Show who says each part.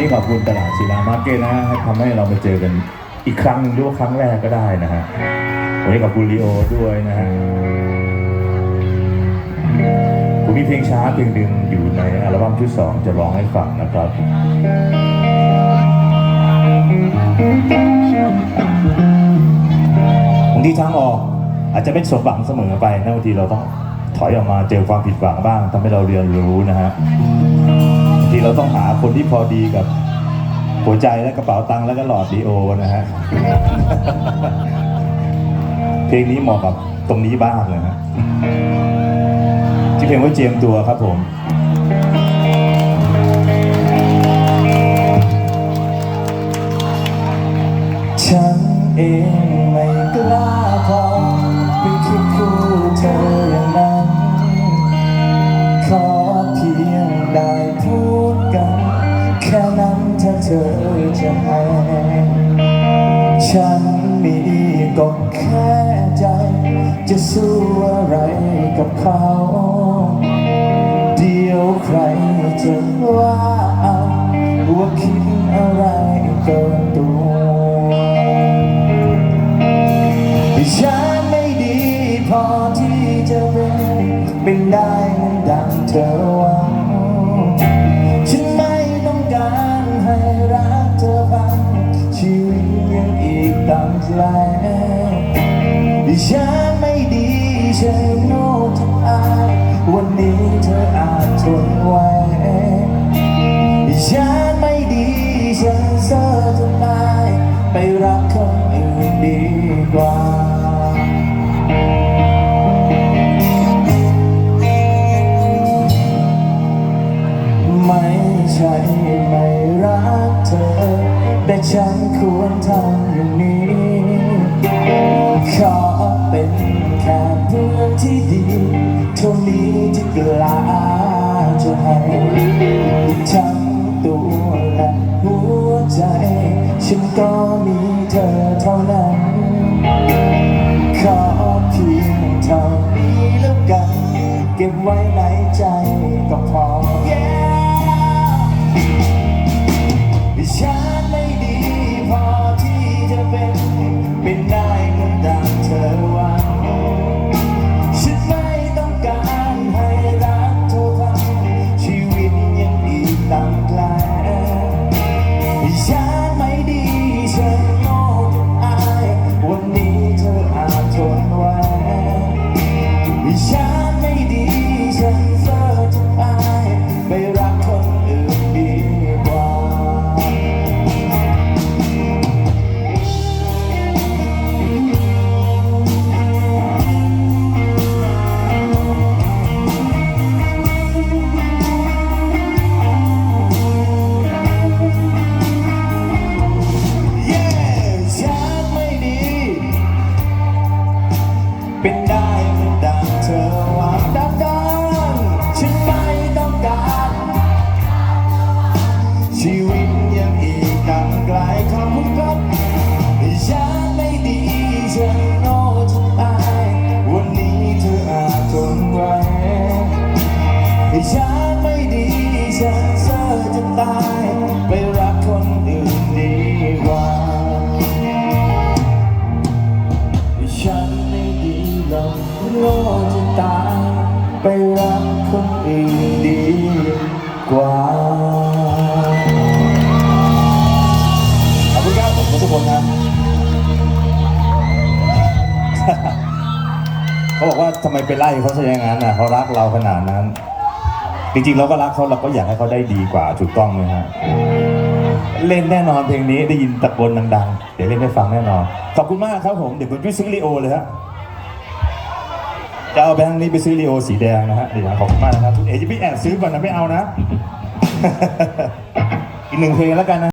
Speaker 1: นี้ขอบคุณตลาดศิลามาร์เก็ตนะฮะทำให้เรามาเจอกันอีกครั้งหนึ่งรือว่าครั้งแรกก็ได้นะฮะวันนี้ขอบคุณลีโอด้วยนะฮะผมมีเพลงช้าเพลงหนึ่งอยู่ในอัลบั้มชุดสองจะร้องให้ฟังนะครับ บางทีทางออกอาจจะไม่สมหวังเสมอไปนะบางทีเราต้องถอยออกมาเจอความผิดหวังบ้างทำให้เราเรียนรู้นะฮะ ทีเราต้องหาคนที่พอดีกับหัวใจและกระเป๋าตังค์และก็หลอดดีโอนะฮะ เพลงนี้เหมาะกับตรงนี้บ้างเลยฮะที่เพลงว่าเจียมตัวครับผม ฉันมีก็แค่ใจ จะสู้อะไรกับเขา เดียวใครจะว่าเอาว่าคิดอะไรเกินตัวฉันไม่ดีพอที่จะเป็นเป็นได้เหมือนดังเธอวัง ตั้งไกลฉันไม่ดีฉันโน้ทุกอายวันนี้เธออาจทนไหวฉันไม่ดีฉันเสียทำไมไปรักคนอื่นดีกว่าไม่ใช่ไม่รักเธอ แต่ฉันควรทำอย่างนี้ ขอเป็นแค่เพื่อนที่ดีเท่านี้ที่กล้าจะให้ทั้งตัวและหัวใจ ฉันก็มีเธอเท่านั้น ขอเพียงเท่านี้แล้วกัน เก็บไว้ในใจก็พอฉัน ฉันไม่ดีฉันเศร้าจะตายไปรักคนอื่นดีกว่าฉันไม่ดีหรอกโง่จะตายไปรักคนอื่นดีกว่าขอบคุณครับขอบคุณทุกคนครับเขาบอกว่าทำไมไปไล่เขาซะอย่างนั้นน่ะเขารักเราขนาดนั้น จริงๆเราก็รักเขาเราก็อยากให้เขาได้ดีกว่าถูกต้องไหมฮะเล่นแน่นอนเพลงนี้ได้ยินตะโกนดังๆ เดี๋ยวเล่นให้ฟังแน่นอน ขอบคุณมากครับผม เดี๋ยวคุณไปซื้อลีโอเลยฮะจะเอาแบงค์นี้ไปซื้อลีโอสีแดงนะฮะเดี๋ยวขอบคุณมากนะครับคุณเอจะไปแอบซื้อก่อนนะไม่เอานะ อีกหนึ่งเพลงแล้วกันนะ